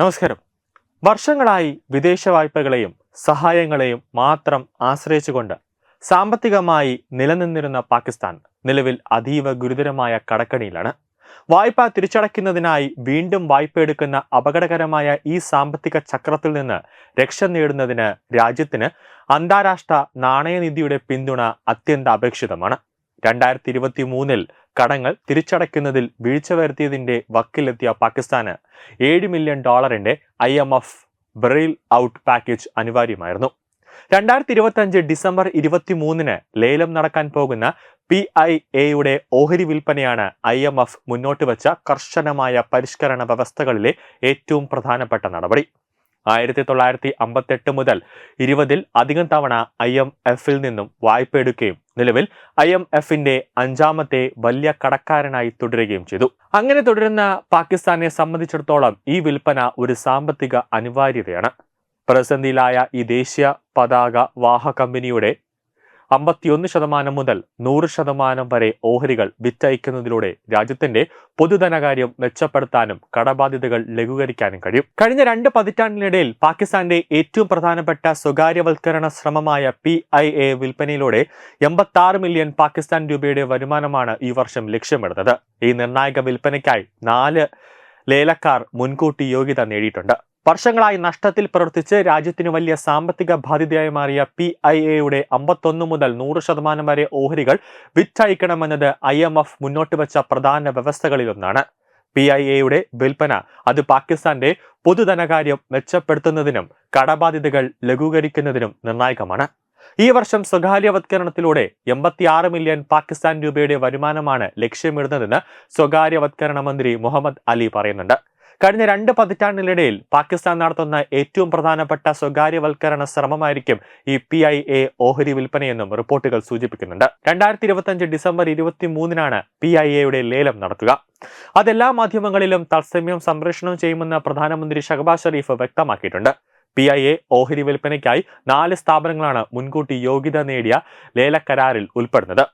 നമസ്കാരം. വർഷങ്ങളായി വിദേശ വായ്പകളെയും സഹായങ്ങളെയും മാത്രം ആശ്രയിച്ചുകൊണ്ട് സാമ്പത്തികമായി നിലനിന്നിരുന്ന പാകിസ്ഥാൻ നിലവിൽ അതീവ ഗുരുതരമായ കടക്കണിയിലാണ്. വായ്പ തിരിച്ചടയ്ക്കുന്നതിനായി വീണ്ടും വായ്പ എടുക്കുന്ന അപകടകരമായ ഈ സാമ്പത്തിക ചക്രത്തിൽ നിന്ന് രക്ഷ നേടുന്നതിന് രാജ്യത്തിന് അന്താരാഷ്ട്ര നാണയനിധിയുടെ പിന്തുണ അത്യന്താപേക്ഷിതമാണ്. രണ്ടായിരത്തി ഇരുപത്തി മൂന്നിൽ കടങ്ങൾ തിരിച്ചടയ്ക്കുന്നതിൽ വീഴ്ച വരുത്തിയതിന്റെ വക്കിലെത്തിയ പാകിസ്ഥാന് ഏഴ് മില്യൺ ഡോളറിന്റെ I M F bail out package അനിവാര്യമായിരുന്നു. രണ്ടായിരത്തി ഇരുപത്തി അഞ്ച് ഡിസംബർ ഇരുപത്തി മൂന്നിന് ലേലം നടക്കാൻ പോകുന്ന പി ഐ എയുടെ ഓഹരി വിൽപ്പനയാണ് ഐ എം എഫ് മുന്നോട്ട് വെച്ച കർശനമായ പരിഷ്കരണ വ്യവസ്ഥകളിലെ ഏറ്റവും പ്രധാനപ്പെട്ട നടപടി. ആയിരത്തി തൊള്ളായിരത്തി അമ്പത്തെട്ട് മുതൽ ഇരുപതിൽ അധികം തവണ ഐ എം എഫിൽ നിന്നും വായ്പ എടുക്കുകയും നിലവിൽ ഐ എം എഫിന്റെ അഞ്ചാമത്തെ വലിയ കടക്കാരനായി തുടരുകയും ചെയ്തു. അങ്ങനെ തുടരുന്ന പാകിസ്ഥാനെ സംബന്ധിച്ചിടത്തോളം ഈ വിൽപ്പന ഒരു സാമ്പത്തിക അനിവാര്യതയാണ്. പ്രതിസന്ധിയിലായ ഈ ദേശീയ പതാക വാഹ കമ്പനിയുടെ അമ്പത്തിയൊന്ന് ശതമാനം മുതൽ നൂറ് ശതമാനം വരെ ഓഹരികൾ വിറ്റയക്കുന്നതിലൂടെ രാജ്യത്തിന്റെ പൊതുധനകാര്യം മെച്ചപ്പെടുത്താനും കടബാധ്യതകൾ ലഘൂകരിക്കാനും കഴിയും. കഴിഞ്ഞ രണ്ട് പതിറ്റാണ്ടിനിടയിൽ പാകിസ്ഥാന്റെ ഏറ്റവും പ്രധാനപ്പെട്ട സ്വകാര്യവൽക്കരണ ശ്രമമായ പി ഐ എ വിൽപ്പനയിലൂടെ എൺപത്തി മില്യൺ പാകിസ്ഥാൻ രൂപയുടെ വരുമാനമാണ് ഈ വർഷം ലക്ഷ്യമിടുന്നത്. ഈ നിർണായക വിൽപ്പനയ്ക്കായി നാല് ലേലക്കാർ മുൻകൂട്ടി യോഗ്യത നേടിയിട്ടുണ്ട്. വർഷങ്ങളായി നഷ്ടത്തിൽ പ്രവർത്തിച്ച് രാജ്യത്തിന് വലിയ സാമ്പത്തിക ബാധ്യതയായി മാറിയ പി ഐ എയുടെ അമ്പത്തൊന്ന് മുതൽ നൂറ് ശതമാനം വരെ ഓഹരികൾ വിറ്റയക്കണമെന്നത് ഐ എം എഫ് മുന്നോട്ട് വെച്ച പ്രധാന വ്യവസ്ഥകളിലൊന്നാണ്. പി ഐ എയുടെ വിൽപ്പന അത് പാകിസ്ഥാന്റെ പൊതുധനകാര്യം മെച്ചപ്പെടുത്തുന്നതിനും കടബാധ്യതകൾ ലഘൂകരിക്കുന്നതിനും നിർണായകമാണ്. ഈ വർഷം സ്വകാര്യവത്കരണത്തിലൂടെ എൺപത്തിയാറ് മില്യൺ പാകിസ്ഥാൻ രൂപയുടെ വരുമാനമാണ് ലക്ഷ്യമിടുന്നതെന്ന് സ്വകാര്യവത്കരണ മന്ത്രി മുഹമ്മദ് അലി പറയുന്നുണ്ട്. കഴിഞ്ഞ രണ്ട് പതിറ്റാണ്ടിനിടയിൽ പാകിസ്ഥാൻ നടത്തുന്ന ഏറ്റവും പ്രധാനപ്പെട്ട സ്വകാര്യവൽക്കരണ ശ്രമമായിരിക്കും ഈ പി ഐ എ ഓഹരി വിൽപ്പനയെന്നും റിപ്പോർട്ടുകൾ സൂചിപ്പിക്കുന്നുണ്ട്. രണ്ടായിരത്തി ഇരുപത്തിയഞ്ച് ഡിസംബർ ഇരുപത്തി മൂന്നിനാണ് പി ഐ എയുടെ ലേലം നടത്തുക അതെല്ലാ മാധ്യമങ്ങളിലും തത്സമയം സംപ്രേഷണം ചെയ്യുമെന്ന് പ്രധാനമന്ത്രി ഷഹബാസ് ഷെരീഫ് വ്യക്തമാക്കിയിട്ടുണ്ട്. പി ഐ എ ഓഹരി വിൽപ്പനയ്ക്കായി നാല് സ്ഥാപനങ്ങളാണ് മുൻകൂട്ടി യോഗ്യത നേടിയ ലേലക്കരാറിൽ ഉൾപ്പെടുന്നത്.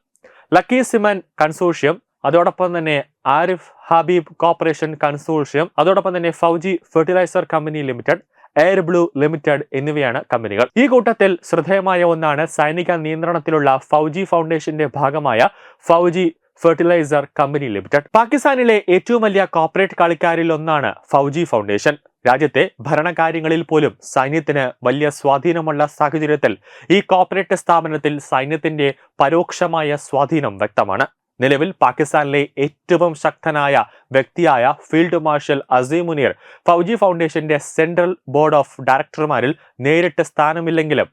ലക്കി സിമൻ കൺസോഷ്യം അതോടൊപ്പം തന്നെ ആരിഫ് ഹബീബ് കോർപ്പറേഷൻ കൺസോർഷ്യം അതോടൊപ്പം തന്നെ Fauji fertilizer company limited air blue limited എന്നിവയാണ് കമ്പനികൾ. ഈ കൂട്ടത്തിൽ ശ്രദ്ധേയമായ ഒന്നാണ് സൈനിക നിയന്ത്രണത്തിലുള്ള ഫൗജി ഫൗണ്ടേഷന്റെ ഭാഗമായ ഫൗജി ഫെർട്ടിലൈസർ കമ്പനി ലിമിറ്റഡ്. പാകിസ്ഥാനിലെ ഏറ്റവും വലിയ കോർപ്പറേറ്റ് കളിക്കാരിൽ ഒന്നാണ് ഫൗജി ഫൗണ്ടേഷൻ. രാജ്യത്തെ ഭരണകാര്യങ്ങളിൽ പോലും സൈന്യത്തിന് വലിയ സ്വാധീനമുള്ള സാഹചര്യത്തിൽ ഈ കോർപ്പറേറ്റ് സ്ഥാപനത്തിൽ സൈന്യത്തിന്റെ പരോക്ഷമായ സ്വാധീനം വ്യക്തമാണ്. നിലവിൽ പാകിസ്ഥാനിലെ ഏറ്റവും ശക്തനായ വ്യക്തിയായ ഫീൽഡ് മാർഷൽ അസീം മുനീർ ഫൗജി ഫൗണ്ടേഷന്റെ സെൻട്രൽ ബോർഡ് ഓഫ് ഡയറക്ടർമാരിൽ നേരിട്ട് സ്ഥാനമില്ലെങ്കിലും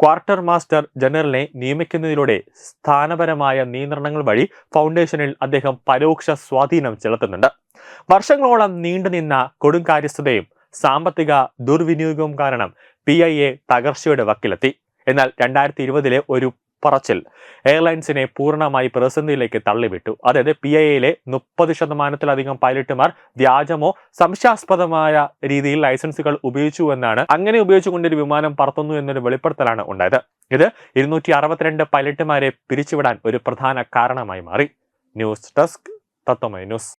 ക്വാർട്ടർ മാസ്റ്റർ ജനറലിനെ നിയമിക്കുന്നതിലൂടെ സ്ഥാനപരമായ നിയന്ത്രണങ്ങൾ വഴി ഫൗണ്ടേഷനിൽ അദ്ദേഹം പരോക്ഷ സ്വാധീനം ചെലുത്തുന്നുണ്ട്. വർഷങ്ങളോളം നീണ്ടുനിന്ന കൊടുങ്കാര്യസ്ഥതയും സാമ്പത്തിക ദുർവിനിയോഗവും കാരണം പി ഐ എ തകർച്ചയുടെ വക്കിലെത്തി. എന്നാൽ രണ്ടായിരത്തി ഇരുപതിലെ ഒരു പറച്ചിൽ എയർലൈൻസിനെ പൂർണമായി പ്രതിസന്ധിയിലേക്ക് തള്ളിവിട്ടു. അതായത് പി ഐ എയിലെ മുപ്പത് ശതമാനത്തിലധികം പൈലറ്റുമാർ വ്യാജമോ സംശയാസ്പദമായ രീതിയിൽ ലൈസൻസുകൾ ഉപയോഗിച്ചു എന്നാണ് അങ്ങനെ ഉപയോഗിച്ചുകൊണ്ട് ഒരു വിമാനം പറത്തുന്നു എന്നൊരു വെളിപ്പെടുത്തലാണ് ഉണ്ടായത്. ഇത് ഇരുന്നൂറ്റി അറുപത്തിരണ്ട് പൈലറ്റുമാരെ പിരിച്ചുവിടാൻ ഒരു പ്രധാന കാരണമായി മാറി. News desk Tatwamayi news.